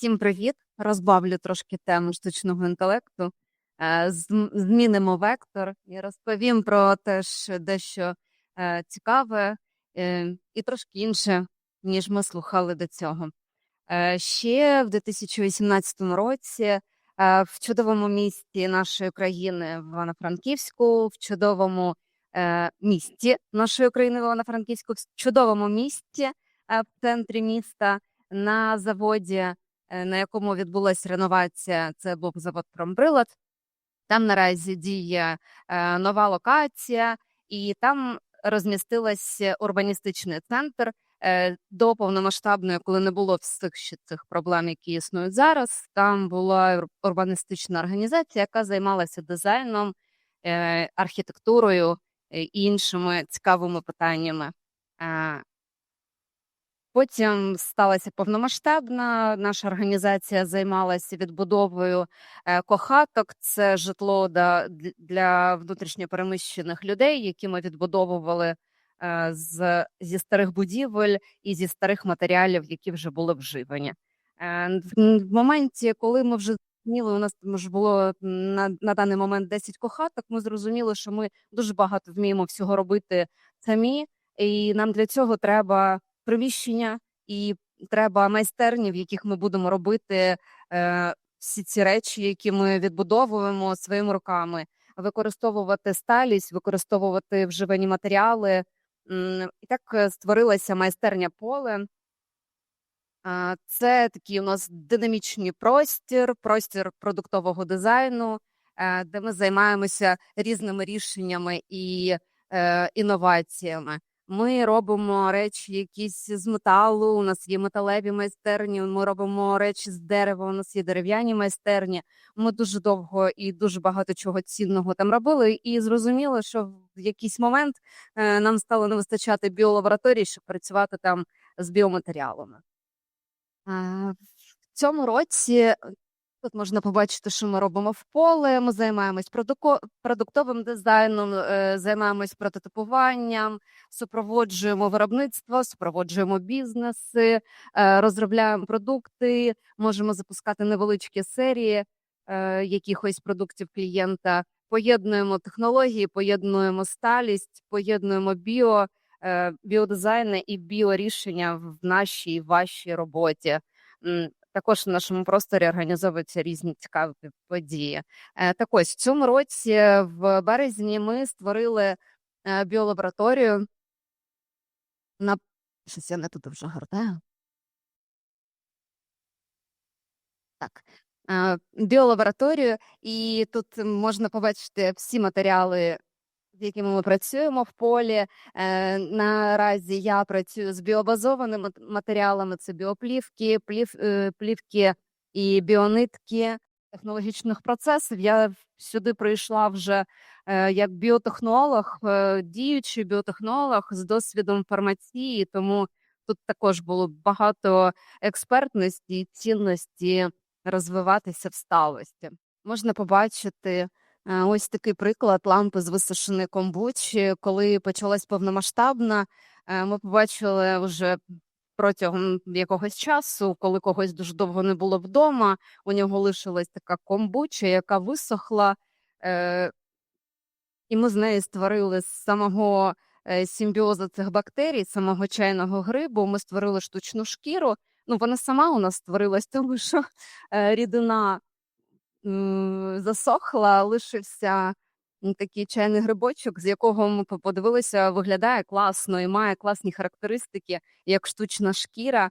Всім привіт! Розбавлю трошки тему штучного інтелекту, е, змінимо вектор і розповім про теж дещо е, цікаве е, і трошки інше, ніж ми слухали до цього. Ще в 2018 році в чудовому місті нашої країни в Івано-Франківську, в чудовому місті нашої країни в Івано-Франківську, в чудовому місті в центрі міста на заводі, на якому відбулася реновація, це був завод Промприлад. Там наразі діє е, нова локація, і там розмістилася урбаністичний центр. Е, До повномасштабної, коли не було всіх ще цих проблем, які існують зараз, там була урбаністична організація, яка займалася дизайном, е, архітектурою е, і іншими цікавими питаннями. Потім сталася повномасштабна. Наша організація займалася відбудовою е, кохаток. Це житло для внутрішньопереміщених людей, які ми відбудовували е, з, зі старих будівель і зі старих матеріалів, які вже були вживані. Е, В, моменті, коли ми вже зрозуміли, у нас ж було на, на даний момент 10 кохаток, ми зрозуміли, що ми дуже багато вміємо всього робити самі, і нам для цього треба приміщення і треба майстерні, в яких ми будемо робити е, всі ці речі, які ми відбудовуємо своїми руками, використовувати сталість, використовувати вживані матеріали. І так е, створилася майстерня поле. Це такий у нас динамічний простір, простір продуктового дизайну, е, де ми займаємося різними рішеннями і е, інноваціями. Ми робимо речі якісь з металу. У нас є металеві майстерні. Ми робимо речі з дерева. У нас є дерев'яні майстерні. Ми дуже довго і дуже багато чого цінного там робили. І зрозуміло, що в якийсь момент е, нам стало не вистачати біолабораторій, щоб працювати там з біоматеріалами. В цьому році тут можна побачити, що ми робимо в поле. Ми займаємось продуктовим дизайном, е, займаємось прототипуванням, супроводжуємо виробництво, супроводжуємо бізнеси, е, розробляємо продукти, можемо запускати невеличкі серії е, якихось продуктів клієнта. Поєднуємо технології, поєднуємо сталість, поєднуємо біо, біодизайни і біорішення в нашій вашій роботі. Також в нашому просторі організовуються різні цікаві події. Е, Так ось в цьому році, в березні, ми створили е, біолабораторію на щось я не туди вже гортаю. Так. Е, Біолабораторію, і тут можна побачити всі матеріали, з якими ми працюємо в полі. Е, Наразі я працюю з біобазованими матеріалами: це біоплівки, плів, е, плівки і біонитки технологічних процесів. Я сюди прийшла вже е, як біотехнолог, е, діючий біотехнолог з досвідом фармації, тому тут також було багато експертності і цінності розвиватися в сталості. Можна побачити ось такий приклад лампи з висушеної комбучі. Коли почалась повномасштабна, е, ми побачили вже протягом якогось часу, коли когось дуже довго не було вдома, у нього лишилась така комбуча, яка висохла. е, І ми з неї створили з самого е, симбіозу цих бактерій, самого чайного грибу. Ми створили штучну шкіру. Ну, вона сама у нас створилась, тому що е, рідина засохла, лишився такий чайний грибочок, з якого ми подивилися, виглядає класно і має класні характеристики, як штучна шкіра.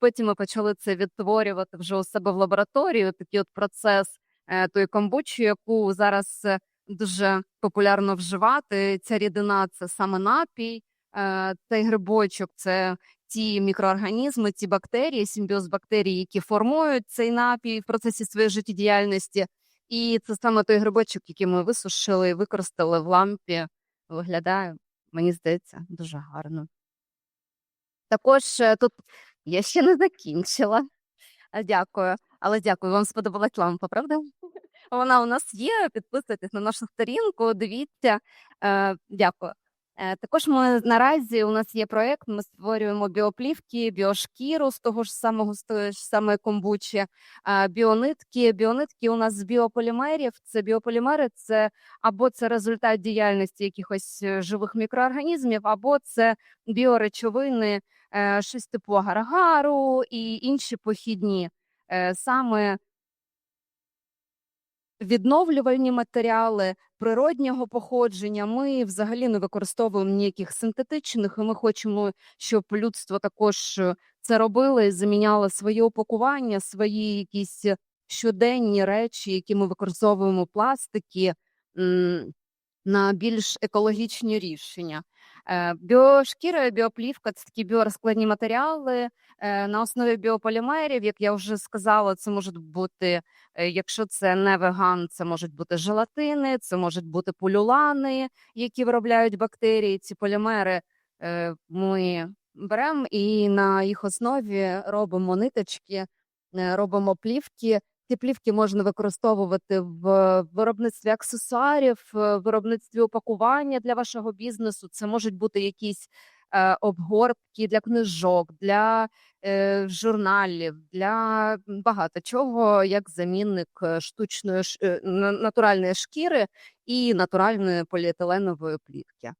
Потім ми почали це відтворювати вже у себе в лабораторії. Такий от процес е, тої комбучі, яку зараз е, дуже популярно вживати. Ця рідина це саме напій. Е, Цей грибочок це ті мікроорганізми, ті бактерії, симбіоз бактерій, які формують цей напій в процесі своєї життєдіяльності. І це саме той грибочок, який ми висушили використали в лампі. Виглядає, мені здається, дуже гарно. Також е, тут я ще не закінчила. Е, Дякую. Але дякую, вам сподобалась лампа, правда? Вона у нас є. Підписуйтесь на нашу сторінку, дивіться. Е, Дякую. Е, Також ми наразі у нас є проект. Ми створюємо біоплівки, біошкіру з того ж самого з тої ж самої комбучі, е, біонитки. Біонитки у нас з біополімерів. Це біополімери, це або це результат діяльності якихось е, живих мікроорганізмів, або це біоречовини, щось типу агару і інші похідні. Саме відновлювальні матеріали природнього походження. Ми взагалі не використовуємо ніяких синтетичних, і ми хочемо, щоб людство також е, це робило і заміняло свої упакування, свої якісь щоденні речі, які ми використовуємо пластики. На більш екологічні рішення. Е, Біошкіра біоплівка це такі біорозкладні матеріали е, на основі біополімерів. Як я вже сказала, це можуть бути Якщо це не веган, це можуть бути желатини, це можуть бути полюлани, які виробляють бактерії. Ці полімери е, ми беремо і на їх основі робимо ниточки, е, робимо плівки. Ці плівки можна використовувати в виробництві аксесуарів, в виробництві упакування для вашого бізнесу. Це можуть бути якісь е, обгортки для книжок, для е, журналів, для багато чого, як замінник е, штучної е, натуральної шкіри і натуральної поліетиленової плівки.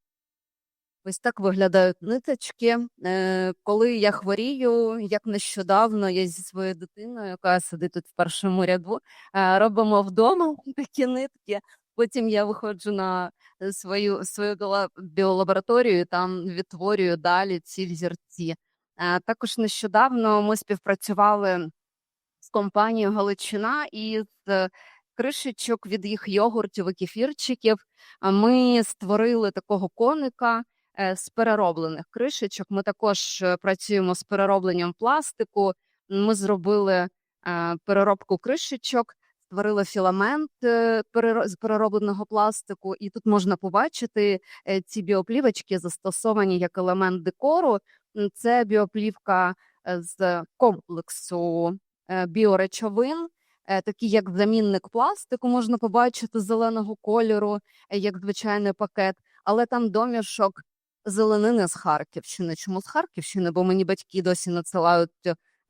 Ось так виглядають ниточки. Е, коли я хворію, як нещодавно я зі своєю дитиною, яка сидить тут в першому ряду, е, робимо вдома такі нитки. Потім я виходжу на е, свою свою біолабораторію, там відтворюю далі ці взірці. Також нещодавно ми співпрацювали з компанією Галичина і з кришечок від їх йогуртів і кефірчиків. Ми створили такого коника з перероблених кришечок. Ми також е, працюємо з переробленням пластику. Ми зробили е, переробку кришечок. Створили філамент е, з переробленого пластику, і тут можна побачити е, ці біоплівочки застосовані як елемент декору. Це біоплівка е, з комплексу е, біоречовин, е, такі як замінник пластику, можна побачити зеленого кольору, е, як звичайний пакет, але там домішок зеленини з Харківщини. Чому з Харківщини? Бо мені батьки досі надсилають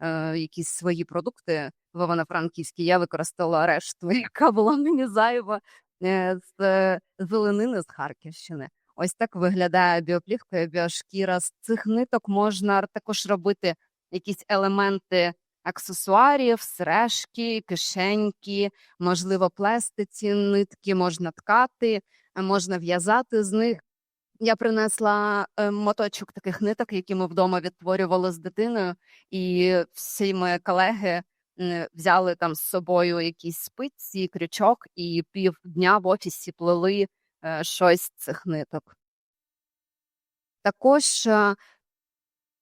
е, якісь свої продукти в Івано-Франківській. Я використала решту, яка була мені зайва е, з е, зеленини з Харківщини. Ось так виглядає біоплівка і біошкіра. З цих ниток можна також робити якісь елементи аксесуарів, сережки, кишеньки, можливо, плести ці нитки, можна ткати, можна в'язати з них. Я принесла е, моточок таких ниток, які ми вдома відтворювали з дитиною, і всі мої колеги взяли там з собою якісь спиці, крючок, і півдня в офісі плели е, щось з цих ниток. Також е,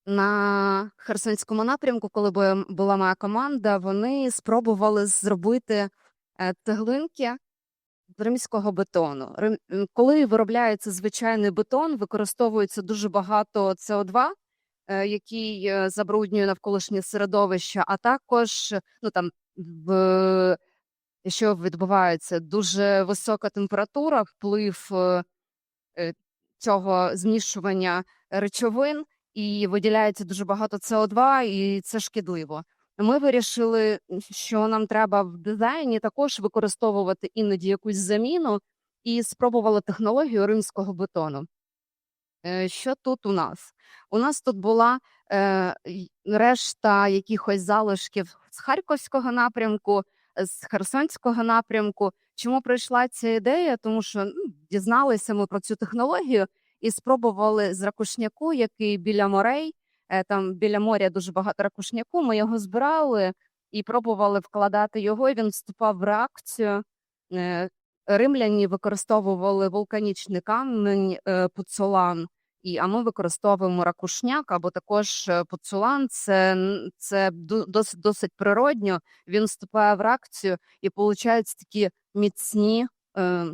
на Херсонському напрямку, коли була моя команда, вони спробували зробити цеглинки римського бетону. Рим- Коли виробляється звичайний бетон, використовується дуже багато СО2, е, який е, забруднює навколишнє середовище, а також ну там в що відбувається дуже висока температура, вплив е, цього змішування речовин, і виділяється дуже багато СО2, і це шкідливо. Ми вирішили, що нам треба в дизайні також використовувати іноді якусь заміну, і спробували технологію римського бетону. Е, Що тут у нас? У нас тут була е, решта якихось залишків з Харківського напрямку, з Херсонського напрямку. Чому прийшла ця ідея? Тому що ну, дізналися ми про цю технологію і спробували з ракушняку, який біля морей, там біля моря дуже багато ракушняку. Ми його збирали і пробували вкладати його. Він вступав в реакцію. Е, Римляні використовували вулканічний камінь е, пуцолан, і а ми використовуємо ракушняк або також е, пуцулан. Це, це досить досить природньо. Він вступає в реакцію і получаються такі міцні е,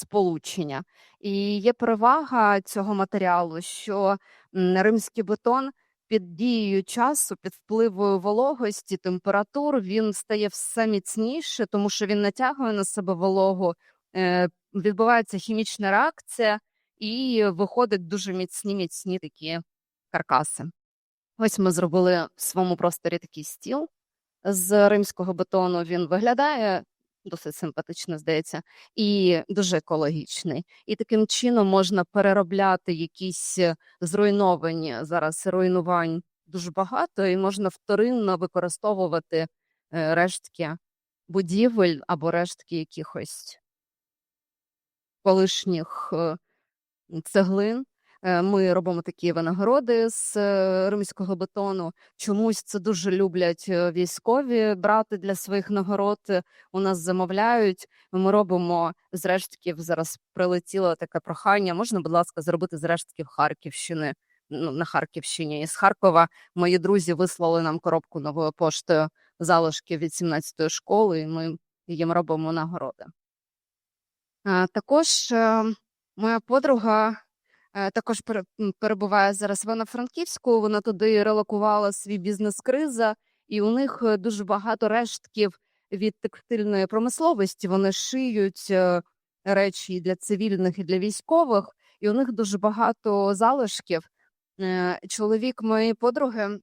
сполучення. І є перевага цього матеріалу, що римський бетон під дією часу, під впливою вологості, температур, він стає все міцніше, тому що він натягує на себе вологу, е, відбувається хімічна реакція, і виходять дуже міцні, міцні такі каркаси. Ось ми зробили в своєму просторі такий стіл з римського бетону. Він виглядає досить симпатично, здається, і дуже екологічний. І таким чином можна переробляти якісь е, зруйновані зараз руйнувань дуже багато, і можна вторинно використовувати е, рештки будівель або рештки якихось колишніх е, цеглин. Е, Ми робимо такі винагороди з е, римського бетону. Чомусь це дуже люблять е, військові брати для своїх нагород. У нас замовляють. Ми робимо з. Зараз прилетіло таке прохання. Можна, будь ласка, зробити з Харківщини. Ну, на Харківщині із Харкова мої друзі вислали нам коробку новою поштою залишки від 17-ї школи, і ми їм робимо нагороди. Також моя подруга також пере- перебуває зараз в Івано-Франківську. Вона туди релокувала свій бізнес-криза, і у них е, дуже багато рештків від текстильної промисловості. Вони шиють е, речі для цивільних і для військових, і у них дуже багато залишків. Е, Чоловік моєї подруги,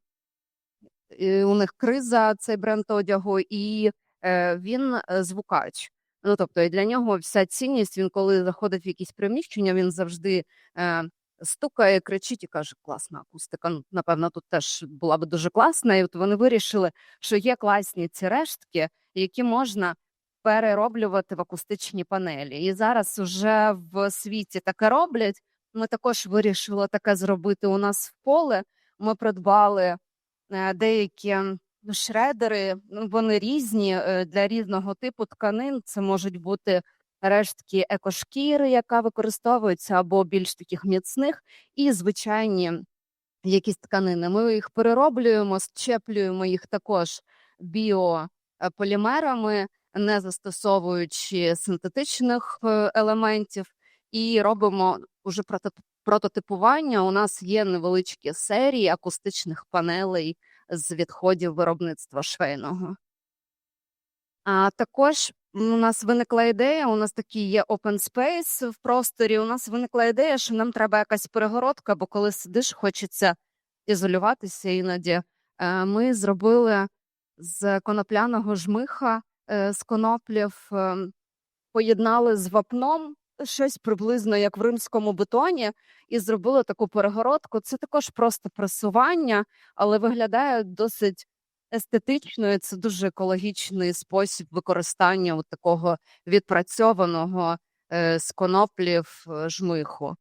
е, у них криза, цей бренд одягу, і е, він е, звукач. Ну, тобто, і для нього вся цінність, він коли заходить в якісь приміщення, він завжди е, стукає, кричить і каже: класна акустика. Ну, напевно, тут теж була би дуже класна. І от вони вирішили, що є класні ці рештки, які можна перероблювати в акустичні панелі. І зараз уже в світі таке роблять. Ми також вирішили таке зробити у нас в поле. Ми придбали е, деякі шредери, ну, вони різні е, для різного типу тканин. Це можуть бути рештки екошкіри, яка використовується, або більш таких міцних, і звичайні якісь тканини. Ми їх перероблюємо, щеплюємо їх також біополімерами, не застосовуючи синтетичних е, елементів, і робимо уже прототипування. У нас є невеличкі серії акустичних панелей з відходів виробництва швейного. А також у нас виникла ідея, у нас такий є open space в просторі. У нас виникла ідея, що нам треба якась перегородка, бо коли сидиш, хочеться ізолюватися іноді. Е, Ми зробили з конопляного жмиха, е, з коноплів, ем, поєднали з вапном щось приблизно як в римському бетоні, і зробили таку перегородку. Це також просто пресування, але виглядає досить естетично. Це дуже екологічний спосіб використання от такого відпрацьованого е, з коноплів е, жмиху.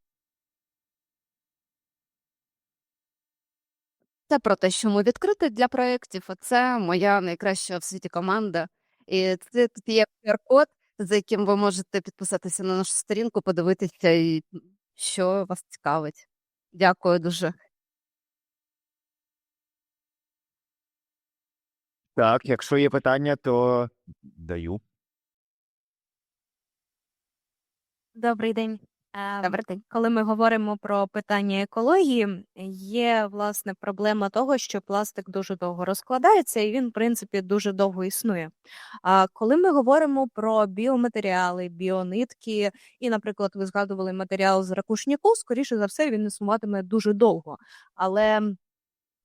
Це про те, що ми відкриті для проєктів. Це моя найкраща в світі команда. І це тут є QR-код, за яким ви можете підписатися на нашу сторінку, подивитися, і що вас цікавить. Дякую дуже. Так, якщо є питання, то даю. Добрий день. Ем, Добрий день. Коли ми говоримо про питання екології, є власне проблема того, що пластик дуже довго розкладається і він, в принципі, дуже довго існує. А коли ми говоримо про біоматеріали, біонитки, і, наприклад, ви згадували матеріал з ракушняку, скоріше за все, він існуватиме дуже довго. Але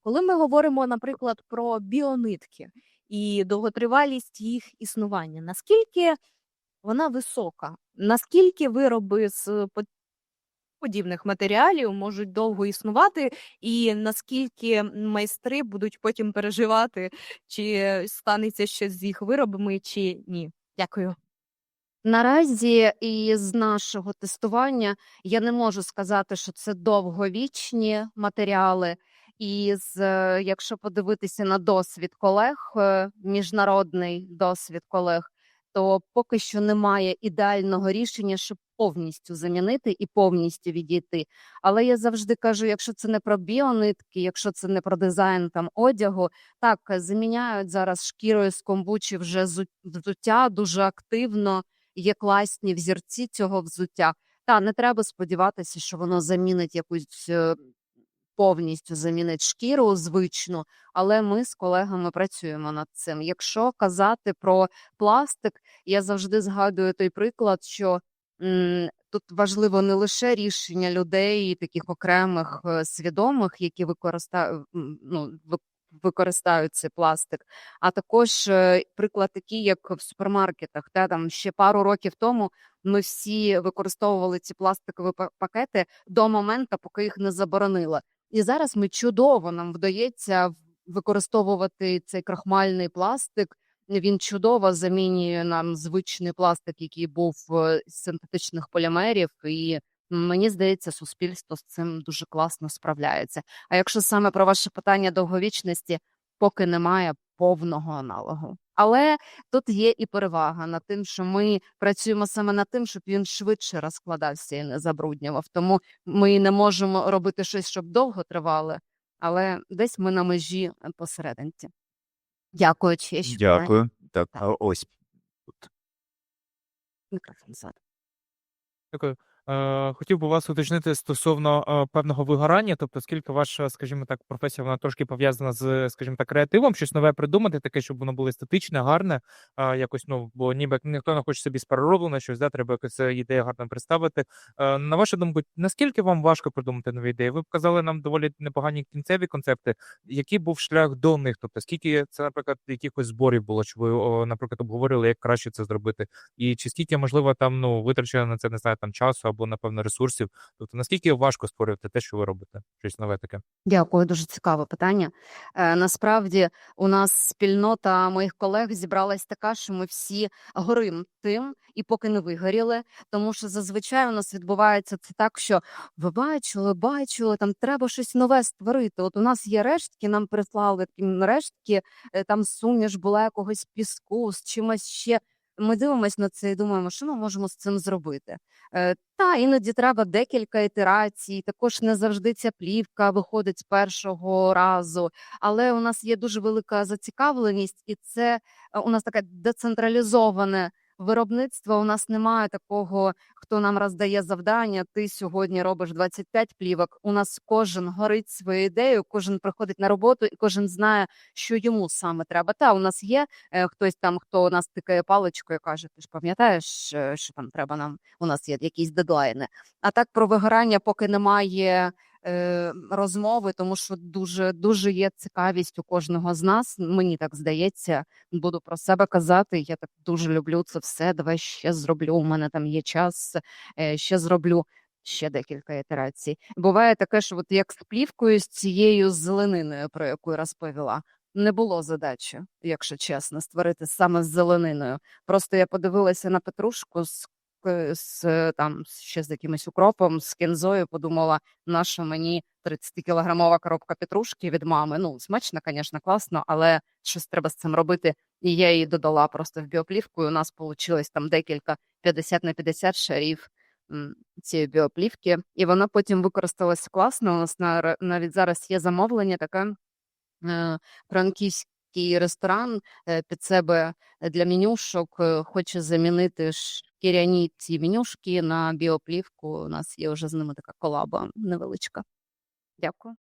коли ми говоримо, наприклад, про біонитки і довготривалість їх існування, наскільки вона висока? Наскільки вироби з подібних матеріалів можуть довго існувати, і наскільки майстри будуть потім переживати, чи станеться щось з їх виробами, чи ні? Дякую. Наразі із нашого тестування я не можу сказати, що це довговічні матеріали. І з, е, якщо подивитися на досвід колег, е, міжнародний досвід колег, то поки що немає ідеального рішення, щоб повністю замінити і повністю відійти. Але я завжди кажу: якщо це не про біонитки, якщо це не про дизайн там одягу, так заміняють зараз шкірою з комбучі вже зу- взуття дуже активно є класні взірці цього взуття. Та не треба сподіватися, що воно замінить якусь е, повністю замінить шкіру звичну, але ми з колегами працюємо над цим. Якщо казати про пластик, я завжди згадую той приклад, що м, тут важливо не лише рішення людей, таких окремих е, свідомих, які використа... м, ну, використають цей пластик, а також е, приклад такий, як в супермаркетах. Та там ще пару років тому ми всі використовували ці пластикові пакети до моменту, поки їх не заборонили. І зараз ми чудово нам вдається використовувати цей крахмальний пластик. Він чудово замінює нам звичний пластик, який був е, з синтетичних полімерів, і мені здається, суспільство з цим дуже класно справляється. А якщо саме про ваше питання довговічності, поки немає повного аналогу. Але тут є і перевага над тим, що ми працюємо саме над тим, щоб він швидше розкладався і не забруднював. Тому ми не можемо робити щось, щоб довго тривало, але десь ми на межі е, посерединці. Дякую, чи ще? Дякую. Так, Так. а ось Мікрофон ззаду. Дякую. Е, хотів би вас уточнити стосовно е, певного вигорання, тобто, скільки ваша, скажімо так, професія вона трошки пов'язана з, скажімо так, креативом, щось нове придумати, таке, щоб воно було естетичне, гарне, якось, ну, бо ніби ніхто не хоче собі перероблене щось, да, треба якось е, ідею гарно представити. На вашу думку, наскільки вам важко придумати нові ідеї? Ви показали нам доволі непогані кінцеві концепти. Який був шлях до них? Тобто, скільки це, наприклад, якихось зборів було? Чи ви, наприклад, обговорили, як краще це зробити? І чи скільки, можливо, там ну витрачено на це, не знаю, там часу або напевно ресурсів? Тобто наскільки важко створювати те, що ви робите? Щось нове таке? Дякую, дуже цікаве питання. Е, насправді у нас спільнота моїх колег зібралась така, що ми всі горим тим, і поки не вигоріли. Тому що зазвичай у нас відбувається це так, що ви бачили, бачили, там треба щось нове створити. От у нас є рештки, нам прислали рештки, е, там суміш була якогось піску з чимось ще. Ми дивимося на це і думаємо, що ми можемо з цим зробити. Е, Та іноді треба декілька ітерацій. Також не завжди ця плівка виходить з першого разу. Але у нас є дуже велика зацікавленість, і це е, у нас таке децентралізоване виробництво. У нас немає такого, хто нам роздає завдання. Ти сьогодні робиш 25 плівок. У нас кожен горить своєю ідеєю, кожен приходить на роботу, і кожен знає, що йому саме треба. Та у нас є е, хтось там, хто у нас тикає паличкою, каже: Ти ж пам'ятаєш, е, що там треба нам? У нас є якісь дедлайни. А так про вигорання поки немає розмови, тому що дуже дуже є цікавість у кожного з нас. Мені так здається, буду про себе казати. Я так дуже люблю це все. Давай ще зроблю. У мене там є час, е, ще зроблю. Ще декілька ітерацій. Буває таке, що от як з плівкою з цією зелениною, про яку я розповіла, не було задачі, якщо чесно, створити саме з зелениною. Просто я подивилася на петрушку з, з е, там ще з якимось укропом, з кінзою, подумала, наша мені 30-кілограмова коробка петрушки від мами. Ну, смачно, звісно, класно, але щось треба з цим робити. І я її додала просто в біоплівку. І у нас вийшло там декілька 50 на 50 шарів цієї біоплівки, і вона потім використалась класно. У нас навіть зараз є замовлення таке е, франківський ресторан е, під себе для менюшок е, хоче замінити шкіряні ці менюшки на біоплівку. У нас є вже з ними така колаба невеличка. Дякую.